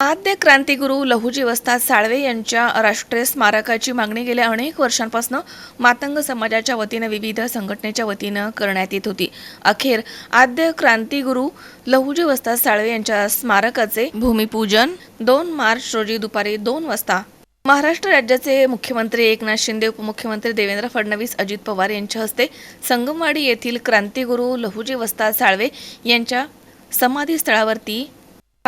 आद्य क्रांतिगुरू लहुजी वस्ताद साळवे यांच्या राष्ट्रीय स्मारकाची मागणी गेल्या अनेक वर्षांपासून मातंग समाजाच्या वतीनं विविध संघटनेच्या वतीनं करण्यात येत होती. अखेर आद्य क्रांतिगुरू लहुजी वस्ताद साळवे यांच्या स्मारकाचे भूमिपूजन दोन मार्च रोजी दुपारी दोन वाजता महाराष्ट्र राज्याचे मुख्यमंत्री एकनाथ शिंदे उपमुख्यमंत्री देवेंद्र फडणवीस अजित पवार यांच्या हस्ते संगमवाडी येथील क्रांतिगुरू लहुजी वस्ताद साळवे यांच्या समाधीस्थळावरती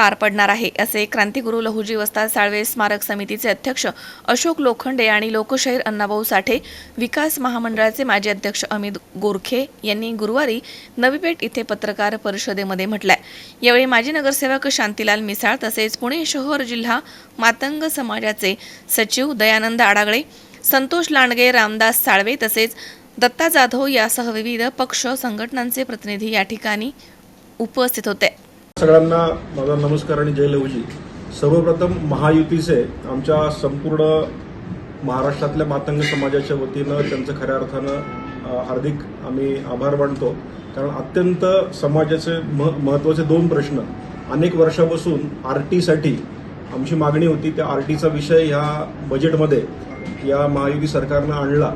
पार पडणार आहे असे क्रांतिगुरू लहुजी वस्ताद साळवे स्मारक समितीचे अध्यक्ष अशोक लोखंडे आणि लोकशाहीर अण्णाभाऊ साठे विकास महामंडळाचे माजी अध्यक्ष अमित गोरखे यांनी गुरुवारी नवीपेठ इथे पत्रकार परिषदेमध्ये म्हटलंय. यावेळी माजी नगरसेवक शांतीलाल मिसाळ तसेच पुणे शहर जिल्हा मातंग समाजाचे सचिव दयानंद आडागळे संतोष लांडगे रामदास साळवे तसेच दत्ता जाधव यासह विविध पक्ष संघटनांचे प्रतिनिधी या ठिकाणी उपस्थित होते. सगळ्यांना माझा नमस्कार आणि जय लवजी सर्वप्रथम महायुतीचे आमच्या संपूर्ण महाराष्ट्रातल्या मातंग समाजाच्या वतीनं त्यांचं खऱ्या अर्थानं हार्दिक आम्ही आभार मानतो. कारण अत्यंत समाजाचे मह महत्त्वाचे दोन प्रश्न. अनेक वर्षापासून आर टीसाठी आमची मागणी होती त्या आर टीचा विषय ह्या बजेटमध्ये या महायुती सरकारनं आणला.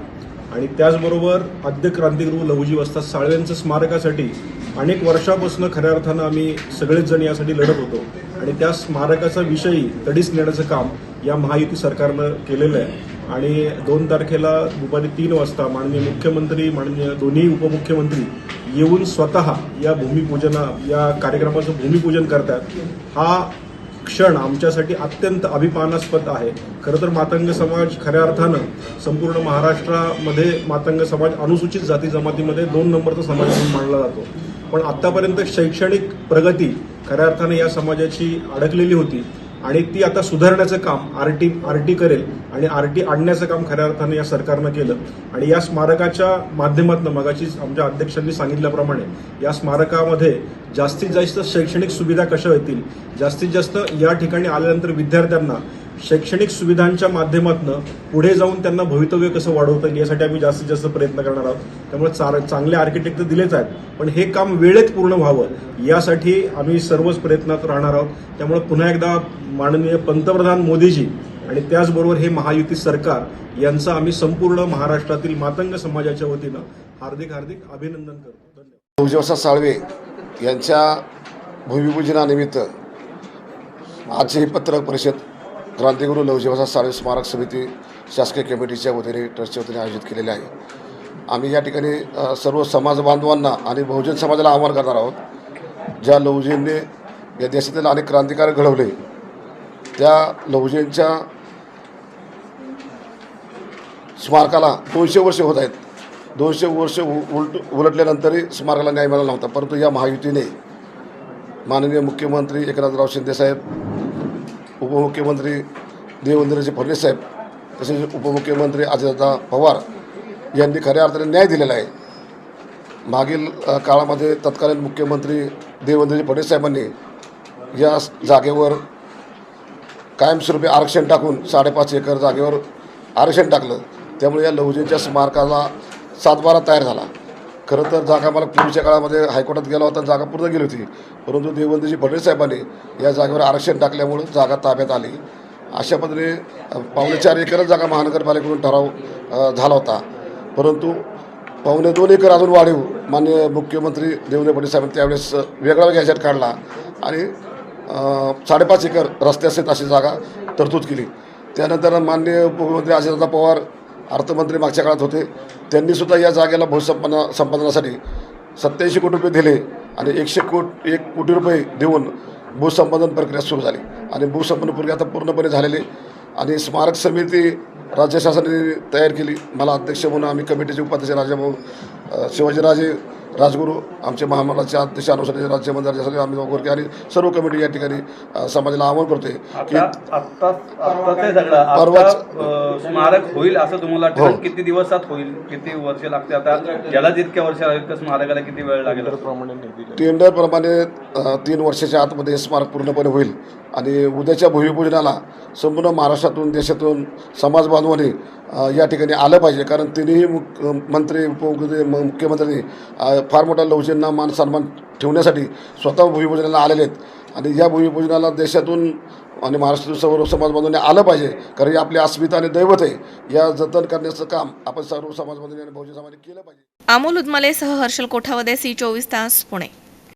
आणि त्याचबरोबर आद्य क्रांतिगुरू लहुजी वस्ताद साळवेंचं स्मारकासाठी अनेक वर्षापासून खऱ्या अर्थानं आम्ही सगळेच जण यासाठी लढत होतो. आणि त्या स्मारकाचा विषयी तडीस नेण्याचं काम या महायुती सरकारनं केलेलं आहे. आणि दोन तारखेला दुपारी तीन वाजता माननीय मुख्यमंत्री माननीय दोन्ही उपमुख्यमंत्री येऊन स्वतः या भूमिपूजना या कार्यक्रमाचं भूमिपूजन करतात. हा क्षण आमच्यासाठी अत्यंत अभिमानास्पद आहे. खरं तर मातंग समाज खऱ्या अर्थानं संपूर्ण महाराष्ट्रामध्ये मातंग समाज अनुसूचित जाती जमातीमध्ये दोन नंबरचा समाज म्हणून मानला जातो. पण आतापर्यंत शैक्षणिक प्रगती खऱ्या अर्थानं या समाजाची अडकलेली होती आणि ती आता सुधारण्याचं काम आर टी आर टी करेल आणि आर टी आणण्याचं काम खऱ्या अर्थानं या सरकारनं केलं. आणि या स्मारकाच्या माध्यमातून मगाची आमच्या अध्यक्षांनी सांगितल्याप्रमाणे या स्मारकामध्ये जास्तीत जास्त शैक्षणिक सुविधा कशा येतील जास्तीत जास्त या ठिकाणी आल्यानंतर विद्यार्थ्यांना शैक्षणिक सुविधांच्या माध्यमातून पुढे जाऊन त्यांना भवितव्य कसं वाढवता येईल यासाठी आम्ही जास्तीत जास्त प्रयत्न करणार आहोत. त्यामुळे चार चांगले आर्किटेक्ट तर दिलेच आहेत. पण हे काम वेळेत पूर्ण व्हावं यासाठी आम्ही सर्वच प्रयत्नात राहणार आहोत. त्यामुळे पुन्हा एकदा माननीय पंतप्रधान मोदीजी आणि त्याचबरोबर हे महायुती सरकार यांचं आम्ही संपूर्ण महाराष्ट्रातील मातंग समाजाच्या वतीनं हार्दिक हार्दिक अभिनंदन करतो. धन्यवाद. लवजीवसा साळवे यांच्या भूमिपूजनानिमित्त आजची ही पत्रक परिषद क्रांतिगुरू लवजीवसा सारे स्मारक समिती शासकीय कमिटीच्या वतीने ट्रस्टच्या वतीने आयोजित केलेले आहे. आम्ही या ठिकाणी सर्व समाज बांधवांना आणि बहुजन समाजाला आव्हान करणार आहोत. ज्या लवजींनी या देशातील अनेक क्रांतिकारी घडवले त्या लवजींच्या स्मारकाला दोनशे वर्ष होत आहेत. दोनशे वर्ष उ- उलट उलटल्यानंतरही स्मारकाला न्याय मिळाला नव्हता. परंतु या महायुतीने माननीय मुख्यमंत्री एकनाथराव शिंदेसाहेब उपमुख्यमंत्री देवेंद्रजी फडणवीस साहेब तसेच उपमुख्यमंत्री अजितदादा पवार यांनी खऱ्या अर्थाने न्याय दिलेला आहे. मागील काळामध्ये तत्कालीन मुख्यमंत्री देवेंद्रजी फडणवीस साहेबांनी या जागेवर कायमस्वरूपी आरक्षण टाकून साडेपाच एकर जागेवर आरक्षण टाकलं. त्यामुळे या लहुजींच्या स्मारकाला सातबारा तयार झाला. खरं तर जागा मला पूर्वीच्या काळामध्ये हायकोर्टात गेला होता जागा पूर्ण गेली होती. परंतु देवबंदीजी फडणवीस साहेबांनी या जागेवर आरक्षण टाकल्यामुळं जागा ताब्यात आली. अशा पद्धतीने पावणे चार एकरच जागा महानगरपालिकेकडून ठराव झाला होता. परंतु पावणे दोन एकर अजून वाढीव माननीय मुख्यमंत्री देवेंद्र फडणवीस साहेबांनी त्यावेळेस वेगळा गॅजेट काढला आणि साडेपाच एकर रस्त्यासहित अशी जागा तरतूद केली. त्यानंतर माननीय उपमुख्यमंत्री अजितदादा पवार अर्थमंत्री मागच्या काळात होते. त्यांनीसुद्धा या जागेला भूसंपन्ना संपादनासाठी सत्याऐंशी कोटी रुपये दिले आणि एकशे कोट एक कोटी रुपये देऊन भूसंपादन प्रक्रिया सुरू झाली. आणि भूसंपादन प्रक्रिया आता पूर्णपणे झालेली आणि स्मारक समिती राज्य शासनाने तयार केली. मला अध्यक्ष म्हणून आम्ही कमिटीचे उपाध्यक्ष राजाभाऊ अ, शिवाजीराजे राजगुरू आमचे महामंडळाचे अध्यक्ष अनुसरणाचे राज्यमंत्री राज्यसभा आम्ही गोरके आणि सर्व कमिटी या ठिकाणी समाजाला आवाहन करतोय की परवाच- स्मारक होईल असं तुम्हाला हो. किती दिवसात होईल? किती वर्ष लागते आता ज्याला जितक्या वर्ष लागेल त्या स्मारकाला किती वेळ लागेल? टेंडरप्रमाणे तीन वर्षाच्या आतमध्ये हे स्मारक पूर्णपणे होईल. आणि उद्याच्या भूमिपूजनाला संपूर्ण महाराष्ट्रातून देशातून समाज बांधवांनी या ठिकाणी आलं पाहिजे. कारण तिन्ही मुख मंत्री उपमुख्यमंत्री म- मुख्यमंत्र्यांनी अ, फार मोठ्या लवजींना मान सन्मान ठेवण्यासाठी स्वतः भूमिपूजनाला आलेले आहेत. आणि या भूमिपूजनाला देशातून आणि महाराष्ट्रातून सर्व समाज आलं पाहिजे. कारण ही आपली अस्मिता आणि दैवत आहे. या जतन करण्याचं काम आपण सर्व समाज आणि बहुजन समाजाने केलं पाहिजे. अमोल उदमलेसह हर्षल कोठावदे सी चोवीस तास पुणे.